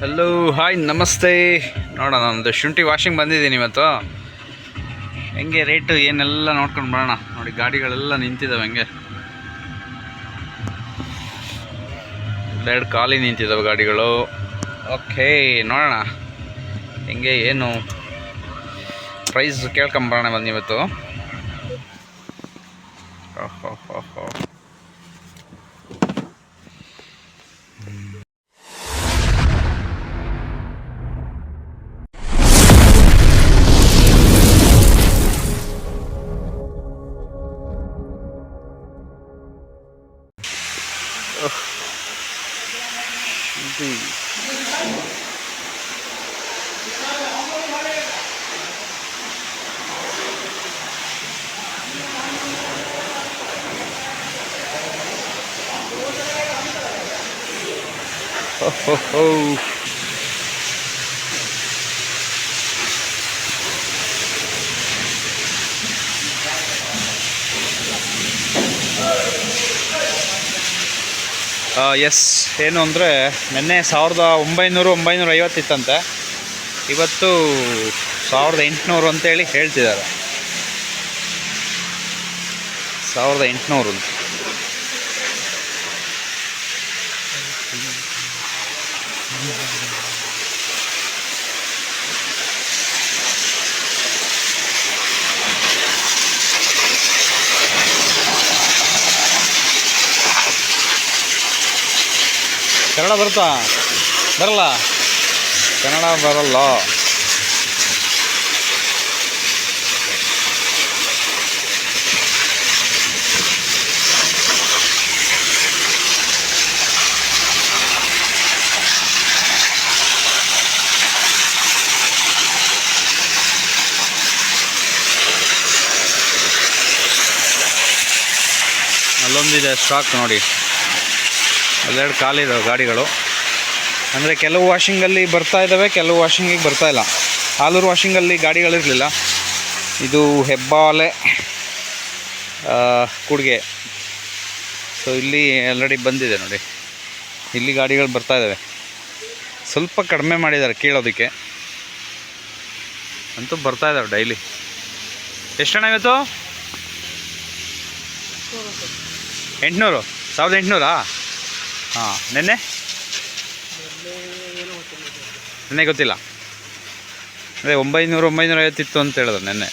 Hello hi ನಮಸ್ತೆ ನೋಡೋಣ ಒಂದು ಶುಂಠಿ ವಾಷಿಂಗ್ ಬಂದಿದ್ದೀನಿ ಇವತ್ತು. ಹೆಂಗೆ ರೇಟು ಏನೆಲ್ಲ ನೋಡ್ಕೊಂಡು ಬರೋಣ. ನೋಡಿ, ಗಾಡಿಗಳೆಲ್ಲ ನಿಂತಿದ್ದಾವೆ ಹೆಂಗೆ. ಎರಡು ಖಾಲಿ ನಿಂತಿದ್ದಾವೆ ಗಾಡಿಗಳು. ಓಕೆ ನೋಡೋಣ. ಹೆಂಗೆ, ಏನು? ಪ್ರೈಸ್ ಕೇಳ್ಕೊಂಬರೋಣ ಬಂದು ಇವತ್ತು. ಎಸ್ ಏನು ಅಂದರೆ, ನಿನ್ನೆ ಸಾವಿರದ ಒಂಬೈನೂರು ಒಂಬೈನೂರ ಐವತ್ತಿತ್ತಂತೆ ಇವತ್ತು ಸಾವಿರದ ಎಂಟುನೂರು ಅಂತೇಳಿ ಹೇಳ್ತಿದ್ದಾರೆ. ಸಾವಿರದ ಎಂಟುನೂರು ಕನ್ನಡ ಬರುತ್ತಾ? ಬರಲ್ಲ? ಕನ್ನಡ ಬರಲ್ಲ. ಅಲ್ಲೊಂದಿದೆ ಸ್ಟಾಕ್ ನೋಡಿ. ಅಲ್ಲೆರಡು ಕಾಲಿದಾವೆ ಗಾಡಿಗಳು. ಅಂದರೆ ಕೆಲವು ವಾಷಿಂಗಲ್ಲಿ ಬರ್ತಾ ಇದ್ದಾವೆ ಕೆಲವು ವಾಷಿಂಗಿಗೆ ಬರ್ತಾ ಇಲ್ಲ. ಆಲೂರು ವಾಷಿಂಗಲ್ಲಿ ಗಾಡಿಗಳಿರಲಿಲ್ಲ ಇದು ಹೆಬ್ಬಾಲೆ ಕುಡುಗೆ ಕೂಡ್ಗೆ. ಸೊ ಇಲ್ಲಿ ಆಲ್ರೆಡಿ ಬಂದಿದೆ ನೋಡಿ. ಇಲ್ಲಿ ಗಾಡಿಗಳು ಬರ್ತಾ ಇದ್ದಾವೆ ಸ್ವಲ್ಪ ಕಡಿಮೆ ಮಾಡಿದ್ದಾರೆ ಕೀಳೋದಕ್ಕೆ. ಅಂತೂ ಬರ್ತಾ ಇದ್ದಾವೆ ಡೈಲಿ ಎಷ್ಟಣ್ಣ ಇವತ್ತು? ಎಂಟುನೂರು. ಸಾವಿರದ ಎಂಟುನೂರಾ? ಹಾಂ, ನೆನ್ನೆ? ನೆನ್ನೆ ಗೊತ್ತಿಲ್ಲ. ಅದೇ ಒಂಬೈನೂರು ಒಂಬೈನೂರ ಐವತ್ತಿತ್ತು ಅಂತ ಹೇಳಿದ್ರು ನೆನ್ನೆ.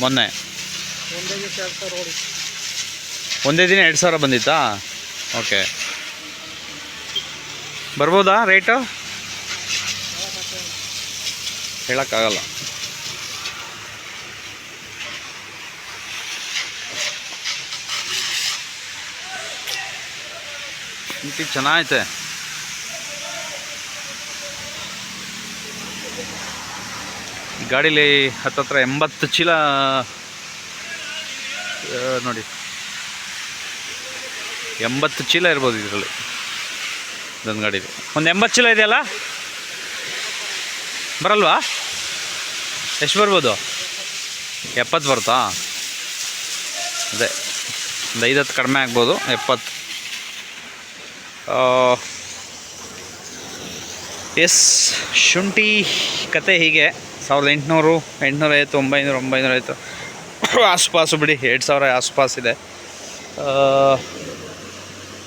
ಮೊನ್ನೆ. ಒಂದೇ ದಿನ ಎರಡು ಸಾವಿರ ಬಂದಿತ್ತಾ? ಓಕೆ. ಬರ್ಬೋದಾ ರೇಟು? ಹೇಳೋಕ್ಕಾಗಲ್ಲ. ಶುಂಠಿ ಚೆನ್ನಾಗೈತೆ. ಈ ಗಾಡೀಲಿ ಹತ್ತತ್ರ ಎಂಬತ್ತು ಚೀಲ ನೋಡಿ. ಎಂಬತ್ತು ಚೀಲ ಇರ್ಬೋದು ಇದರಲ್ಲಿ ಇದೊಂದು ಗಾಡೀಲಿ. ಒಂದು ಎಂಬತ್ತು ಚೀಲ ಇದೆಯಲ್ಲ? ಬರಲ್ವಾ? ಎಷ್ಟು ಬರ್ಬೋದು? ಎಪ್ಪತ್ತು ಬರುತ್ತಾ? ಅದೇ, ಒಂದು ಐದತ್ತು ಕಡಿಮೆ ಆಗ್ಬೋದು, ಎಪ್ಪತ್ತು. ಎಸ್, ಶುಂಠಿ ಕತೆ ಹೀಗೆ. ಸಾವಿರದ ಎಂಟುನೂರು ಎಂಟುನೂರೈವತ್ತು ಒಂಬೈನೂರು ಒಂಬೈನೂರೈವತ್ತು ಆಸುಪಾಸು ಬಿಡಿ, ಎರಡು ಸಾವಿರ ಆಸುಪಾಸಿದೆ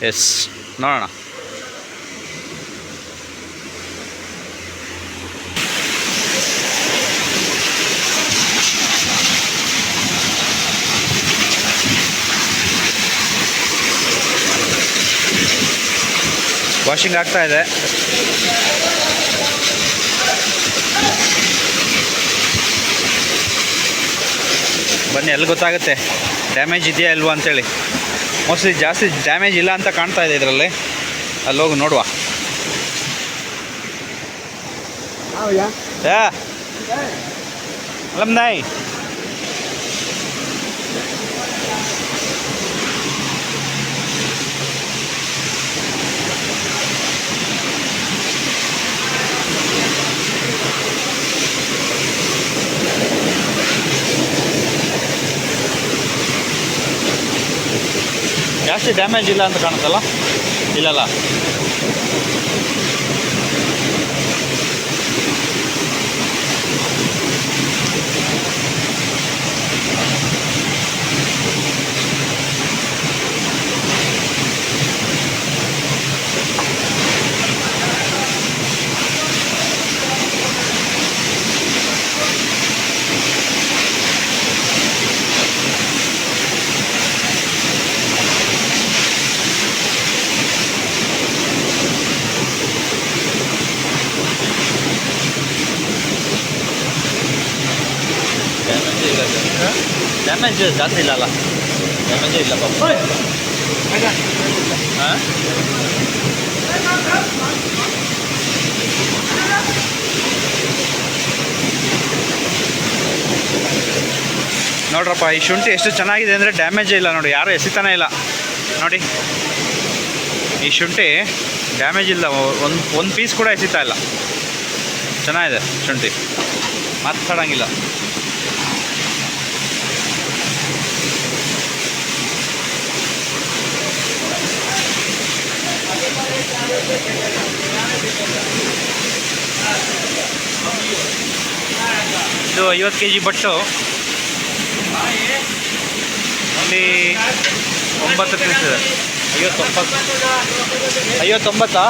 ಎಸ್, ನೋಡೋಣ. ವಾಷಿಂಗ್ ಆಗ್ತಾ ಇದೆ. ಬನ್ನಿ ಎಲ್ಲಿ ಗೊತ್ತಾಗುತ್ತೆ? ಡ್ಯಾಮೇಜ್ ಇದೆಯಾ ಇಲ್ವಾ ಅಂತೇಳಿ. ಮೋಸ್ಟ್ಲಿ ಜಾಸ್ತಿ ಡ್ಯಾಮೇಜ್ ಇಲ್ಲ ಅಂತ ಕಾಣ್ತಾ ಇದೆ ಇದರಲ್ಲಿ. ಅಲ್ಲಿ ಹೋಗಿ ನೋಡುವ. ಅಲಮ್ ನಾಯ್ ಜಾಸ್ತಿ ಡ್ಯಾಮೇಜ್ ಇಲ್ಲ ಅಂತ ಕಾಣುತ್ತಲ್ಲ? ಇಲ್ಲಲ್ಲ ಡ್ಯಾಮೇಜ್ ಇಲ್ಲ ಡ್ಯಾಮೇಜ್ ಜಾಸ್ತಿ ಇಲ್ಲ ಅಲ್ಲ? ಡ್ಯಾಮೇಜೇ ಇಲ್ಲ ಪಾಪ. ಹಾಂ? ನೋಡ್ರಪ್ಪ ಈ ಶುಂಠಿ ಎಷ್ಟು ಚೆನ್ನಾಗಿದೆ ಅಂದರೆ ಡ್ಯಾಮೇಜೇ ಇಲ್ಲ ನೋಡಿ ಯಾರು ಎಸಿತಾನೇ ಇಲ್ಲ. ನೋಡಿ ಈ ಶುಂಠಿ ಡ್ಯಾಮೇಜ್ ಇಲ್ಲ ಒಂದು ಒಂದು ಪೀಸ್ ಕೂಡ ಎಸಿತಾ ಇಲ್ಲ. ಚೆನ್ನಾಗಿದೆ ಶುಂಠಿ. ಮಾತಾಡಂಗಿಲ್ಲ. ಇದು ಐವತ್ತು ಕೆ ಜಿ ಬಟ್ಟು. ಅಲ್ಲಿ ಒಂಬತ್ತು ತಿಳಿಸಿದೆ ಐವತ್ತೊಂಬತ್ತು. ಐವತ್ತೊಂಬತ್ತಾ?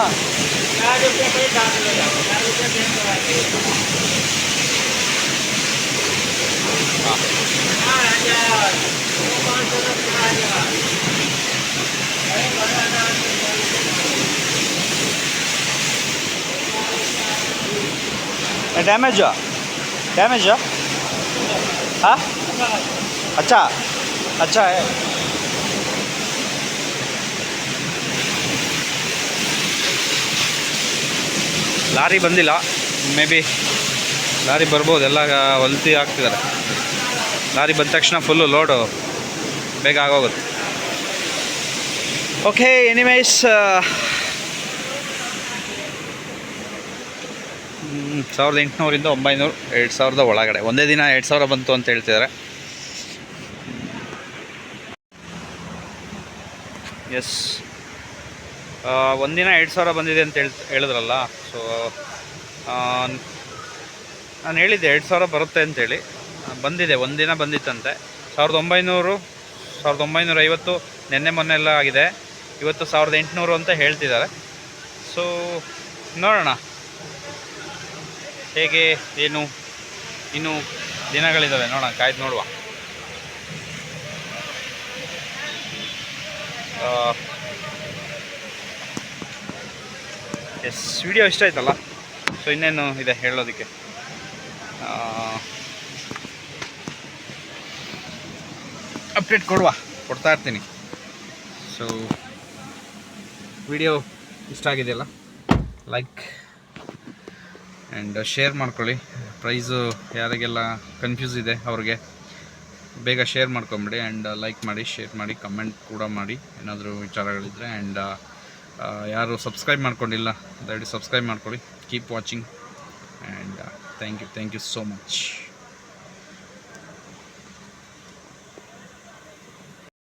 ಹಾಂ ಡ್ಯಾಮೇಜು ಡ್ಯಾಮೇಜು ಹಾಂ? ಅಚ್ಚಾ ಅಚ್ಚಾ ಲಾರಿ ಬಂದಿಲ್ಲ ಮೇ ಬಿ. ಲಾರಿ ಬರ್ಬೋದು ಎಲ್ಲ ಹೊಲ್ತಿ ಆಗ್ತಿದ್ದಾರೆ ಲಾರಿ ಬಂದ ತಕ್ಷಣ ಫುಲ್ಲು ಲೋಡು ಬೇಗ ಆಗೋಗುತ್ತೆ. ಓಕೆ ಎನಿವೇಸ್ ಸಾವಿರದ ಎಂಟುನೂರಿಂದ ಒಂಬೈನೂರು, ಎರಡು ಸಾವಿರದ ಒಳಗಡೆ. ಒಂದೇ ದಿನ ಎರಡು ಸಾವಿರ ಬಂತು ಅಂತ ಹೇಳ್ತಿದ್ದಾರೆ ಎಸ್ ಒಂದಿನ ಎರಡು ಸಾವಿರ ಬಂದಿದೆ ಅಂತ ಹೇಳ್ ಹೇಳಿದ್ರಲ್ಲ. ಸೊ ನಾನು ಹೇಳಿದ್ದೆ ಎರಡು ಸಾವಿರ ಬರುತ್ತೆ ಅಂತೇಳಿ ಬಂದಿದೆ ಒಂದಿನ ಬಂದಿತ್ತಂತೆ. ಸಾವಿರದ ಒಂಬೈನೂರು, ಸಾವಿರದ ಒಂಬೈನೂರ ಐವತ್ತು ನಿನ್ನೆ ಮೊನ್ನೆ ಎಲ್ಲ ಆಗಿದೆ. ಇವತ್ತು ಸಾವಿರದ ಎಂಟುನೂರು ಅಂತ ಹೇಳ್ತಿದ್ದಾರೆ ಸೊ ನೋಡೋಣ. ಹೇಗೆ, ಏನು, ಇನ್ನು ದಿನಗಳಿದ್ದಾವೆ ನೋಡೋಣ, ಕಾಯ್ದು ನೋಡುವ. ಎಸ್, ವಿಡಿಯೋ ಇಷ್ಟ ಆಯ್ತಲ್ಲ? ಸೊ ಇನ್ನೇನು ಇದೆ ಹೇಳೋದಕ್ಕೆ? ಅಪ್ಡೇಟ್ ಕೊಡುವ, ಕೊಡ್ತಾ ಇರ್ತೀನಿ. ಸೊ ವಿಡಿಯೋ ಇಷ್ಟ ಆಗಿದೆಯಲ್ಲ? ಲೈಕ್ ಆ್ಯಂಡ್ ಶೇರ್ ಮಾಡ್ಕೊಳ್ಳಿ. ಪ್ರೈಸು ಯಾರಿಗೆಲ್ಲ ಕನ್ಫ್ಯೂಸ್ ಇದೆ ಅವ್ರಿಗೆ, ಬೇಗ ಶೇರ್ ಮಾಡ್ಕೊಂಬಿಡಿ ಆ್ಯಂಡ್ ಲೈಕ್ ಮಾಡಿ ಶೇರ್ ಮಾಡಿ ಕಮೆಂಟ್ ಕೂಡ ಮಾಡಿ, ಏನಾದರೂ ವಿಚಾರಗಳಿದ್ದರೆ ಆ್ಯಂಡ್ ಯಾರು ಸಬ್ಸ್ಕ್ರೈಬ್ ಮಾಡ್ಕೊಂಡಿಲ್ಲ, ದಯವಿಟ್ಟು ಸಬ್ಸ್ಕ್ರೈಬ್ ಮಾಡ್ಕೊಳ್ಳಿ. Keep watching and thank you thank you so much